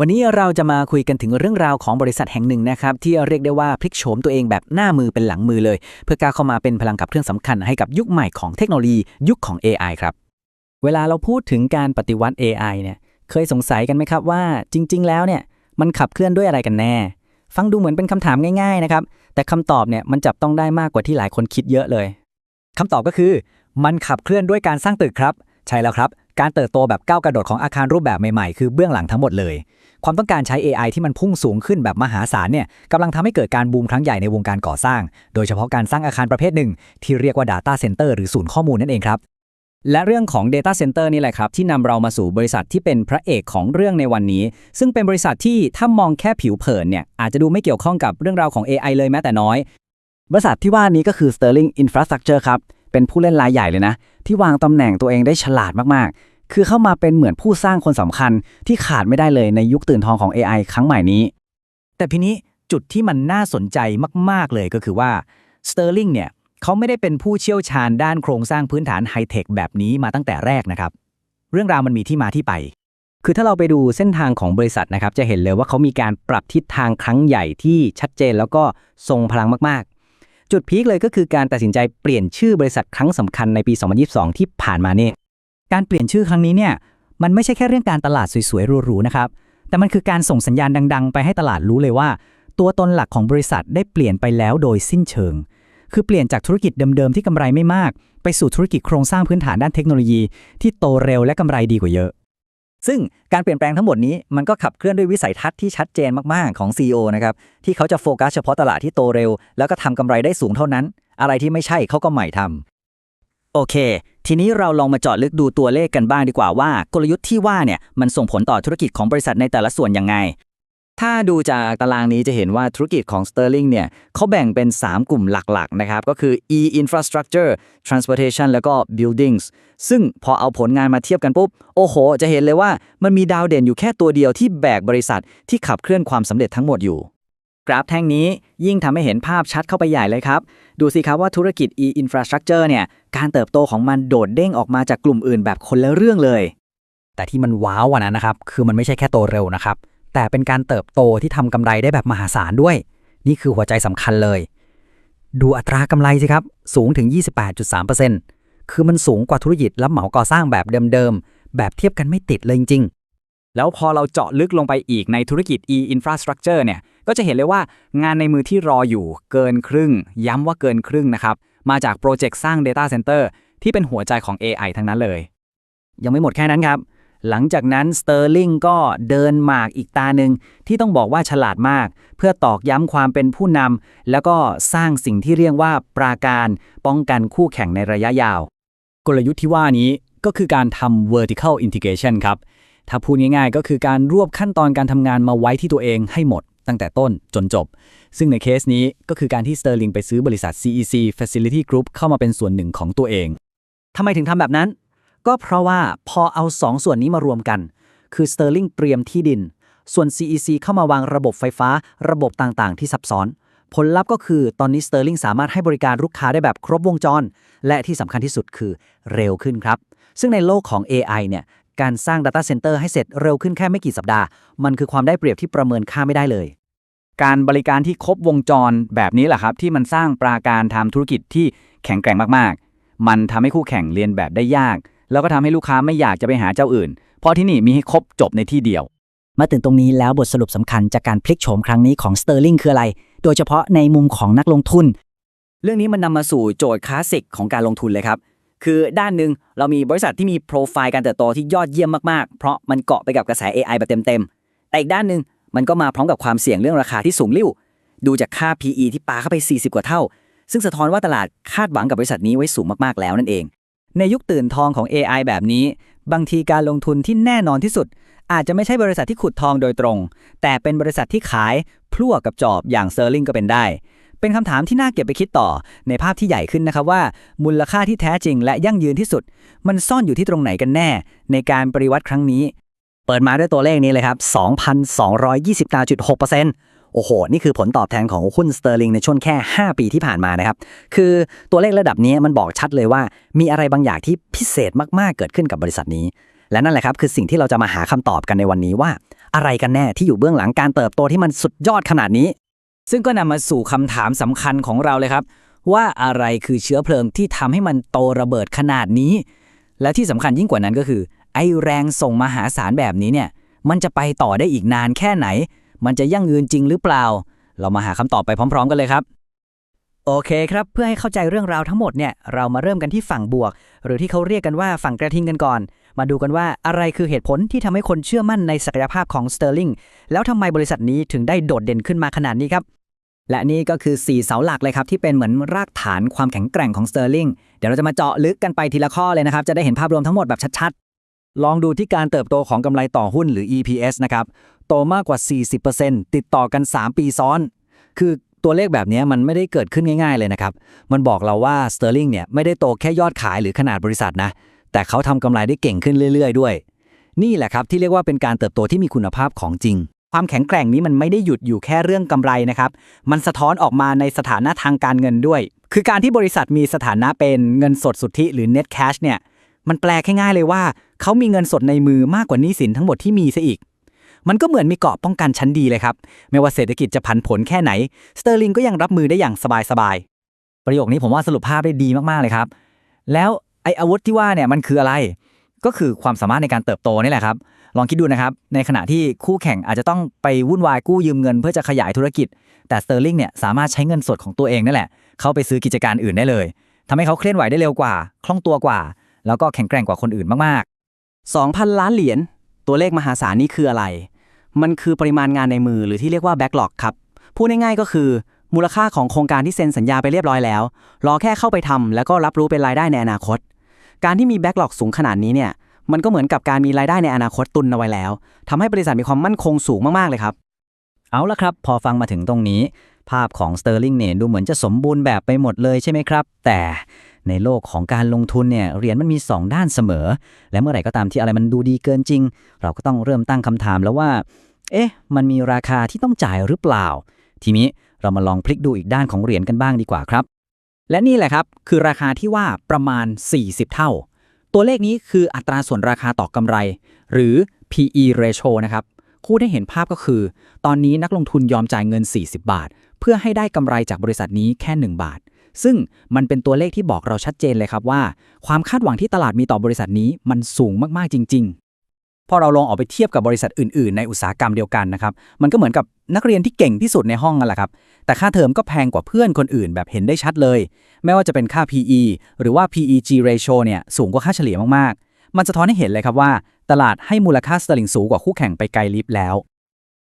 วันนี้เราจะมาคุยกันถึงเรื่องราวของบริษัทแห่งหนึ่งนะครับที่เรียกได้ว่าพลิกโฉมตัวเองแบบหน้ามือเป็นหลังมือเลย เพื่อก้าวเข้ามาเป็นพลังขับเคลื่อนสำคัญให้กับยุคใหม่ของเทคโนโลยียุคของ AI ครับ เวลาเราพูดถึงการปฏิวัติ AI เนี่ยเคยสงสัยกันไหมครับว่าจริง ๆ แล้วเนี่ยมันขับเคลื่อนด้วยอะไรกันแน่ ฟังดูเหมือนเป็นคำถามง่ายๆนะครับแต่คำตอบเนี่ยมันจับต้องได้มากกว่าที่หลายคนคิดเยอะเลยคำตอบก็คือ มันขับเคลื่อนด้วยการสร้างตึกครับ ใช่แล้วครับ การเติบโตแบบก้าวกระโดดของอาคารรูปแบบใหม่ๆ คือเบื้องหลังทั้งหมดเลย ความต้องการใช้ AI ที่มันพุ่งสูงขึ้นแบบมหาศาลเนี่ยกำลังทำให้เกิดการบูมครั้งใหญ่ในวงการก่อสร้าง โดยเฉพาะการสร้างอาคารประเภทหนึ่ง ที่เรียกว่า Data Center หรือศูนย์ข้อมูลนั่นเองครับและเรื่องของ Data Center นี่แหละครับ ที่นำเรามาสู่บริษัทที่เป็นพระเอกของเรื่องในวันนี้ ซึ่งเป็นบริษัทที่ถ้ามองแค่ผิวเผินเนี่ยอาจจะดูไม่เกี่ยวข้องกับเรื่องราวของ AI เลยแม้แต่น้อย บริษัทที่ว่านี้ก็คือ Sterling Infrastructure ครับ เป็นผู้เล่นรายใหญ่เลยนะ ที่วางตำแหน่งตัวเองได้ฉลาดมากๆ คือเข้ามาเป็นเหมือนผู้สร้างคนสำคัญที่ขาดไม่ได้เลยในยุคตื่นทองของ AI ครั้งใหม่นี้ แต่ทีนี้จุดที่มันน่าสนใจมาก ๆ เลยก็คือว่า Sterling เนี่ยเขาไม่ได้เป็นผู้เชี่ยวชาญด้านโครงสร้างพื้นฐานไฮเทคแบบนี้มาตั้งแต่แรกนะครับ เรื่องราวมันมีที่มาที่ไป คือถ้าเราไปดูเส้นทางของบริษัทนะครับ จะเห็นเลยว่าเขามีการปรับทิศทางครั้งใหญ่ที่ชัดเจนแล้วก็ทรงพลังมาก ๆ จุดพีคเลยก็คือการตัดสินใจเปลี่ยนชื่อบริษัทครั้งสำคัญในปี 2022 ที่ผ่านมาเนี่ย การเปลี่ยนชื่อครั้งนี้เนี่ยมันไม่ใช่แค่เรื่องการตลาดสวยๆหรูๆนะครับ แต่มันคือการส่งสัญญาณดัง ๆ ไปให้ตลาดรู้เลยว่า ตัวตนหลักของบริษัทได้เปลี่ยนไปแล้วโดยสิ้นเชิง คือเปลี่ยนจากธุรกิจเดิมๆที่กำไรไม่มาก ไปสู่ธุรกิจโครงสร้างพื้นฐานด้านเทคโนโลยี ที่โตเร็วและกำไรดีกว่าเยอะ ซึ่งการเปลี่ยนแปลงทั้งหมดนี้มันก็ขับเคลื่อนด้วยวิสัยทัศน์ที่ชัดเจนมากๆของ CEO นะครับที่เขาจะโฟกัสเฉพาะตลาดที่โตเร็ว แล้วก็ทำกำไรได้สูงเท่านั้น อะไรที่ไม่ใช่เขาก็ใหม่ทำโอเค ทีนี้เราลองมาเจาะลึกดูตัวเลขกันบ้างดีกว่าว่า กลยุทธ์ที่ว่าเนี่ยมันส่งผลต่อธุรกิจของบริษัทในแต่ละส่วนยังไง ถ้าดูจากตารางนี้จะเห็นว่าธุรกิจของ Sterling เนี่ยเขาแบ่งเป็น 3 กลุ่มหลักๆนะครับก็คือ e infrastructure transportation แล้วก็ buildings ซึ่งพอเอาผลงานมาเทียบกันปุ๊บ โอ้โห จะเห็นเลยว่ามันมีดาวเด่นอยู่แค่ตัวเดียวที่แบกบริษัทที่ขับเคลื่อนความสำเร็จทั้งหมดอยู่ กราฟแท่งนี้ยิ่งทำให้เห็นภาพชัดเข้าไปใหญ่เลยครับ ดูสิครับว่าธุรกิจ e-infrastructure เนี่ย การเติบโตของมันโดดเด้งออกมาจากกลุ่มอื่นแบบคนละเรื่องเลย แต่ที่มันว้าวกว่านั้นนะครับ คือมันไม่ใช่แค่โตเร็วนะครับ แต่เป็นการเติบโตที่ทำกำไรได้แบบมหาศาลด้วย นี่คือหัวใจสำคัญเลย ดูอัตรากำไรสิครับ สูงถึง 28.3%คือมันสูงกว่าธุรกิจรับเหมาก่อสร้างแบบเดิมๆ แบบเทียบกันไม่ติดเลยจริงๆแล้วพอเราเจาะลึกลงไปอีกในธุรกิจ e-infrastructure เนี่ย ก็จะเห็นเลยว่างานในมือที่รออยู่เกินครึ่ง ย้ำว่าเกินครึ่งนะครับ มาจากโปรเจกต์สร้าง Data Center ที่เป็นหัวใจของ AI ทั้งนั้นเลย ยังไม่หมดแค่นั้นครับ หลังจากนั้น Sterling ก็เดินหมากอีกตาหนึ่งที่ต้องบอกว่าฉลาดมาก เพื่อตอกย้ำความเป็นผู้นำแล้วก็สร้างสิ่งที่เรียกว่าปราการป้องกันคู่แข่งในระยะยาว กลยุทธ์ที่ว่านี้ก็คือการทำ vertical integration ครับ ถ้าพูดง่ายๆ ก็คือการรวบขั้นตอนการทำงานมาไว้ที่ตัวเองให้หมด ตั้งแต่ต้นจนจบ ซึ่งในเคสนี้ก็คือการที่ Sterling ไปซื้อบริษัท CEC Facility Group เข้ามาเป็นส่วนหนึ่งของตัวเองทำไมถึงทำแบบนั้น ก็เพราะว่าพอเอา2ส่วนนี้มารวมกัน คือ Sterling เตรียมที่ดิน ส่วน CEC เข้ามาวางระบบไฟฟ้า ระบบต่างๆ ที่ซับซ้อน ผลลัพธ์ก็คือตอนนี้ Sterling สามารถให้บริการลูกค้าได้แบบครบวงจร และที่สำคัญที่สุดคือเร็วขึ้นครับซึ่งในโลกของ AI เนี่ย การสร้าง Data Center ให้เสร็จเร็วขึ้นแค่ไม่กี่สัปดาห์ มันคือความได้เปรียบที่ประเมินค่าไม่ได้เลย การบริการที่ครบวงจรแบบนี้แหละครับ ที่มันสร้างปราการทำธุรกิจที่แข็งแกร่งมากๆ มันทำให้คู่แข่งเรียนแบบได้ยาก แล้วก็ทำให้ลูกค้าไม่อยากจะไปหาเจ้าอื่น เพราะที่นี่มีให้ครบจบในที่เดียว มาถึงตรงนี้แล้วบทสรุปสำคัญจากการพลิกโฉมครั้งนี้ของ Sterling คืออะไร โดยเฉพาะในมุมของนักลงทุน เรื่องนี้มันนำมาสู่โจทย์คลาสสิกของการลงทุนเลยครับ คือด้านหนึ่งเรามีบริษัทที่มีโปรไฟล์การเติบโตที่ยอดเยี่ยมมากๆ เพราะมันเกาะไปกับกระแส AI แบบเต็มๆ แต่อีกด้านหนึ่งมันก็มาพร้อมกับความเสี่ยงเรื่องราคาที่สูงลิ่ว ดูจากค่า PE ที่ปาเข้าไป 40 กว่าเท่า ซึ่งสะท้อนว่าตลาดคาดหวังกับบริษัทนี้ไว้สูงมากๆแล้วนั่นเอง ในยุคตื่นทองของ AI แบบนี้ บางทีการลงทุนที่แน่นอนที่สุด อาจจะไม่ใช่บริษัทที่ขุดทองโดยตรง แต่เป็นบริษัทที่ขายพลั่วกับจอบอย่างเซอร์ลิงก็เป็นได้ เป็นคำถามที่น่าเก็บไปคิดต่อในภาพที่ใหญ่ขึ้นนะครับว่า มูลค่าที่แท้จริงและยั่งยืนที่สุด มันซ่อนอยู่ที่ตรงไหนกันแน่ ในการปริวัติครั้งนี้ เปิดมาด้วยตัวเลขนี้เลยครับ 2,229.6%โอ้โห นี่คือผลตอบแทนของหุ้นสเตอร์ลิงในช่วงแค่ 5 ปีที่ผ่านมานะครับ คือตัวเลขระดับนี้มันบอกชัดเลยว่า มีอะไรบางอย่างที่พิเศษมาก ๆ เกิดขึ้นกับบริษัทนี้ และนั่นแหละครับ คือสิ่งที่เราจะมาหาคำตอบกันในวันนี้ว่า อะไรกันแน่ที่อยู่เบื้องหลังการเติบโตที่มันสุดยอดขนาดนี้ ซึ่งก็นำมาสู่คำถามสำคัญของเราเลยครับ ว่าอะไรคือเชื้อเพลิงที่ทำให้มันโตระเบิดขนาดนี้ และที่สำคัญยิ่งกว่านั้นก็คือ ไอแรงส่งมหาศาลแบบนี้เนี่ย มันจะไปต่อได้อีกนานแค่ไหน มันจะยั่งยืนจริงหรือเปล่า เรามาหาคำตอบไปพร้อม ๆ กันเลยครับ โอเคครับ เพื่อให้เข้าใจเรื่องราวทั้งหมดเนี่ย เรามาเริ่มกันที่ฝั่งบวก หรือที่เขาเรียกกันว่าฝั่งกระทิงกันก่อน มาดูกันว่าอะไรคือเหตุผลที่ทำให้คนเชื่อมั่นในศักยภาพของ Sterling แล้วทำไมบริษัทนี้ถึงได้โดดเด่นขึ้นมาขนาดนี้ครับ และนี่ก็คือ 4 เสาหลักเลยครับ ที่เป็นเหมือนรากฐานความแข็งแกร่งของ Sterling เดี๋ยวเราจะมาเจาะลึกกันไปทีละข้อเลยนะครับ จะได้เห็นภาพรวมทั้งหมดแบบชัดๆ ลองดูที่การเติบโตของกำไรต่อหุ้นหรือ EPS นะครับ โตมากกว่า 40%ติดต่อกัน 3 ปีซ้อน คือตัวเลขแบบนี้มันไม่ได้เกิดขึ้นง่ายๆเลยนะครับ มันบอกเราว่า Sterling เนี่ยไม่ได้โตแค่ยอดขายหรือขนาดบริษัทนะ แต่เขาทำกำไรได้เก่งขึ้นเรื่อย ๆ ด้วย นี่แหละครับที่เรียกว่าเป็นการเติบโตที่มีคุณภาพของจริง ความแข็งแกร่งนี้มันไม่ได้หยุดอยู่แค่เรื่องกำไรนะครับ มันสะท้อนออกมาในสถานะทางการเงินด้วย คือการที่บริษัทมีสถานะเป็นเงินสดสุทธิหรือ net cash เนี่ย มันแปลง่ายๆเลยว่า เขามีเงินสดในมือมากกว่านี้สินทั้งหมดที่มีซะอีก มันก็เหมือนมีเกาะป้องกันชั้นดีเลยครับ ไม่ว่าเศรษฐกิจจะผันผวนแค่ไหน สเตอร์ลิงก็ยังรับมือได้อย่างสบายๆ ประโยคนี้ผมว่าสรุปภาพได้ดีมากๆเลยครับ แล้วไออาวุธที่ว่าเนี่ยมันคืออะไร ก็คือความสามารถในการเติบโตนี่แหละครับ ลองคิดดูนะครับ ในขณะที่คู่แข่งอาจจะต้องไปวุ่นวายกู้ยืมเงินเพื่อจะขยายธุรกิจ แต่สเตอร์ลิงเนี่ยสามารถใช้เงินสดของตัวเองนั่นแหละ เข้าไปซื้อกิจการอื่นได้เลยทำให้เขาเคลื่อนไหวได้เร็วกว่า คล่องตัวกว่า แล้วก็แข็งแกร่งกว่าคนอื่นมากๆ 2,000 ล้านเหรียญ ตัวเลขมหาศาลนี่คืออะไร มันคือปริมาณงานในมือหรือที่เรียกว่าแบ็กหลอกครับ พูดง่ายๆก็คือ มูลค่าของโครงการที่เซ็นสัญญาไปเรียบร้อยแล้ว รอแค่เข้าไปทำแล้วก็รับรู้เป็นรายได้ในอนาคต การที่มีแบ็กหลอกสูงขนาดนี้เนี่ย มันก็เหมือนกับการมีรายได้ในอนาคตตุนเอาไว้แล้วทำให้บริษัทมีความมั่นคงสูงมากๆเลยครับ เอาละครับ พอฟังมาถึงตรงนี้ ภาพของสเตอร์ลิงเนี่ยดูเหมือนจะสมบูรณ์แบบไปหมดเลยใช่ไหมครับ แต่ในโลกของการลงทุนเนี่ยเหรียญมันมี 2 ด้านเสมอ และเมื่อไหร่ก็ตามที่อะไรมันดูดีเกินจริง เราก็ต้องเริ่มตั้งคำถามแล้วว่า เอ๊ะ มันมีราคาที่ต้องจ่ายหรือเปล่า ทีนี้เรามาลองพลิกดูอีกด้านของเหรียญกันบ้างดีกว่าครับ และนี่แหละครับคือราคาที่ว่าประมาณ 40 เท่า ตัวเลขนี้คืออัตราส่วนราคาต่อกำไร หรือ PE ratio นะครับ คู่ได้เห็นภาพก็คือ ตอนนี้นักลงทุนยอมจ่ายเงิน 40 บาท เพื่อให้ได้กำไรจากบริษัทนี้แค่ 1 บาท ซึ่งมันเป็นตัวเลขที่บอกเราชัดเจนเลยครับว่า ความคาดหวังที่ตลาดมีต่อบริษัทนี้มันสูงมากๆจริงๆ พอเราลองออกไปเทียบกับบริษัทอื่น ๆ ในอุตสาหกรรมเดียวกันนะครับ มันก็เหมือนกับนักเรียนที่เก่งที่สุดในห้องนั่นแหละครับ แต่ค่าเทอมก็แพงกว่าเพื่อนคนอื่นแบบเห็นได้ชัดเลย ไม่ว่าจะเป็นค่า PE หรือว่า PEG ratio เนี่ยสูงกว่าค่าเฉลี่ยมาก ๆ มันจะท้อนให้เห็นเลยครับว่า ตลาดให้มูลค่าสเตอร์ลิงสูงกว่าคู่แข่งไปไกลลิฟต์แล้ว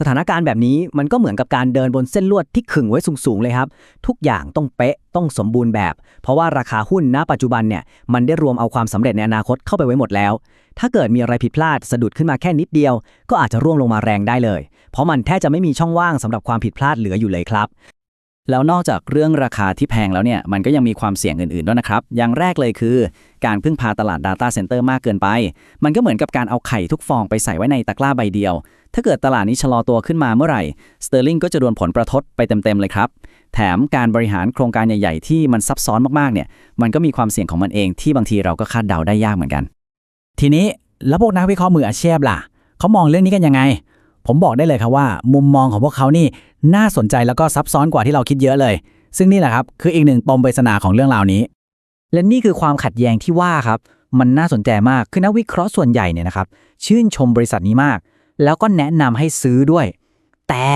สถานการณ์แบบนี้มันก็เหมือนกับการเดินบนเส้นลวดที่ขึงไว้สูงๆเลยครับ ทุกอย่างต้องเป๊ะต้องสมบูรณ์แบบ เพราะว่าราคาหุ้นณปัจจุบันเนี่ยมันได้รวมเอาความสำเร็จในอนาคตเข้าไปไว้หมดแล้ว ถ้าเกิดมีอะไรผิดพลาดสะดุดขึ้นมาแค่นิดเดียว ก็อาจจะร่วงลงมาแรงได้เลย เพราะมันแทบจะไม่มีช่องว่างสำหรับความผิดพลาดเหลืออยู่เลยครับ แล้วนอกจากเรื่องราคาที่แพงแล้วเนี่ย มันก็ยังมีความเสี่ยงอื่นๆด้วยนะครับ อย่างแรกเลยคือ การพึ่งพาตลาด Data Center มากเกินไป มันก็เหมือนกับการเอาไข่ทุกฟองไปใส่ไว้ในตะกร้าใบเดียว ถ้าเกิดตลาดนี้ชะลอตัวขึ้นมาเมื่อไหร่ Sterling ก็จะโดนผลกระทบไปเต็มๆเลยครับ แถมการบริหารโครงการใหญ่ๆ ที่มันซับซ้อนมากๆเนี่ย มันก็มีความเสี่ยงของมันเองที่บางทีเราก็คาดเดาได้ยากเหมือนกัน ทีนี้แล้วพวกนักวิเคราะห์มืออาชีพล่ะเขามองเรื่องนี้กันยังไง ผมบอกได้เลยครับว่า มุมมองของพวกเขานี่น่าสนใจแล้วก็ซับซ้อนกว่าที่เราคิดเยอะเลย ซึ่งนี่แหละครับคืออีกหนึ่งปมปริศนาของเรื่องราวนี้ และนี่คือความขัดแย้งที่ว่าครับ มันน่าสนใจมากคือนักวิเคราะห์ส่วนใหญ่เนี่ยนะครับ ชื่นชมบริษัทนี้มาก แล้วก็แนะนำให้ซื้อด้วย แต่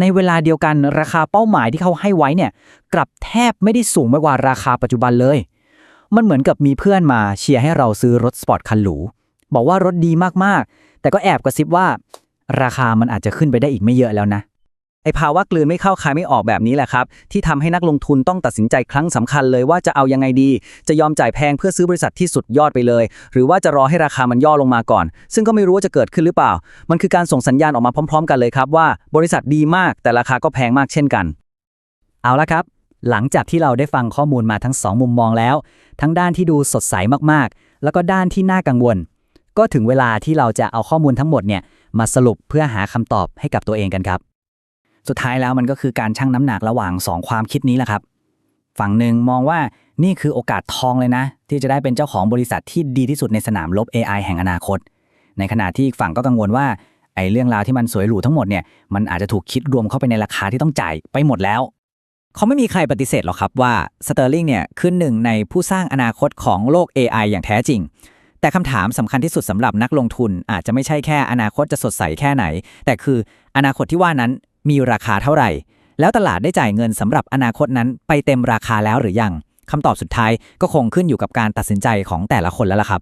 ในเวลาเดียวกันราคาเป้าหมายที่เขาให้ไว้เนี่ย กลับแทบไม่ได้สูงไปกว่าราคาปัจจุบันเลย มันเหมือนกับมีเพื่อนมาเชียร์ให้เราซื้อรถสปอร์ตคันหรูบอกว่ารถดีมากๆ แต่ก็แอบกระซิบว่า ราคามันอาจจะขึ้นไปได้อีกไม่เยอะแล้วนะไอภาวะกลืนไม่เข้าคายไม่ออกแบบนี้แหละครับ ที่ทำให้นักลงทุนต้องตัดสินใจครั้งสำคัญเลยว่าจะเอายังไงดี จะยอมจ่ายแพงเพื่อซื้อบริษัทที่สุดยอดไปเลย หรือว่าจะรอให้ราคามันย่อลงมาก่อน ซึ่งก็ไม่รู้ว่าจะเกิดขึ้นหรือเปล่า มันคือการส่งสัญญาณออกมาพร้อม ๆ กันเลยครับว่า บริษัทดีมากแต่ราคาก็แพงมากเช่นกัน เอาละครับ หลังจากที่เราได้ฟังข้อมูลมาทั้งสองมุมมองแล้ว ทั้งด้านที่ดูสดใสมากๆ แล้วก็ด้านที่น่ากังวล ก็ถึงเวลาที่เราจะเอาข้อมูลทั้งหมดเนี่ย มาสรุปเพื่อหาคำตอบให้กับตัวเองกันครับ สุดท้ายแล้วมันก็คือการชั่งน้ำหนักระหว่าง 2 ความคิดนี้แหละครับ ฝั่งหนึ่งมองว่านี่คือโอกาสทองเลยนะ ที่จะได้เป็นเจ้าของบริษัทที่ดีที่สุดในสนามรบ AI แห่งอนาคต ในขณะที่อีกฝั่งก็กังวลว่าไอ้เรื่องราวที่มันสวยหรูทั้งหมดเนี่ยมันอาจจะถูกคิดรวมเข้าไปในราคาที่ต้องจ่ายไปหมดแล้วเขาไม่มีใครปฏิเสธหรอกครับว่า Sterling เนี่ยคือหนึ่งในผู้สร้างอนาคตของโลก AI อย่างแท้จริง แต่คำถามสำคัญที่สุดสำหรับนักลงทุน อาจจะไม่ใช่แค่อนาคตจะสดใสแค่ไหน แต่คืออนาคตที่ว่านั้นมีราคาเท่าไหร่ แล้วตลาดได้จ่ายเงินสำหรับอนาคตนั้นไปเต็มราคาแล้วหรือยังคำตอบสุดท้ายก็คงขึ้นอยู่กับการตัดสินใจของแต่ละคนแล้วล่ะครับ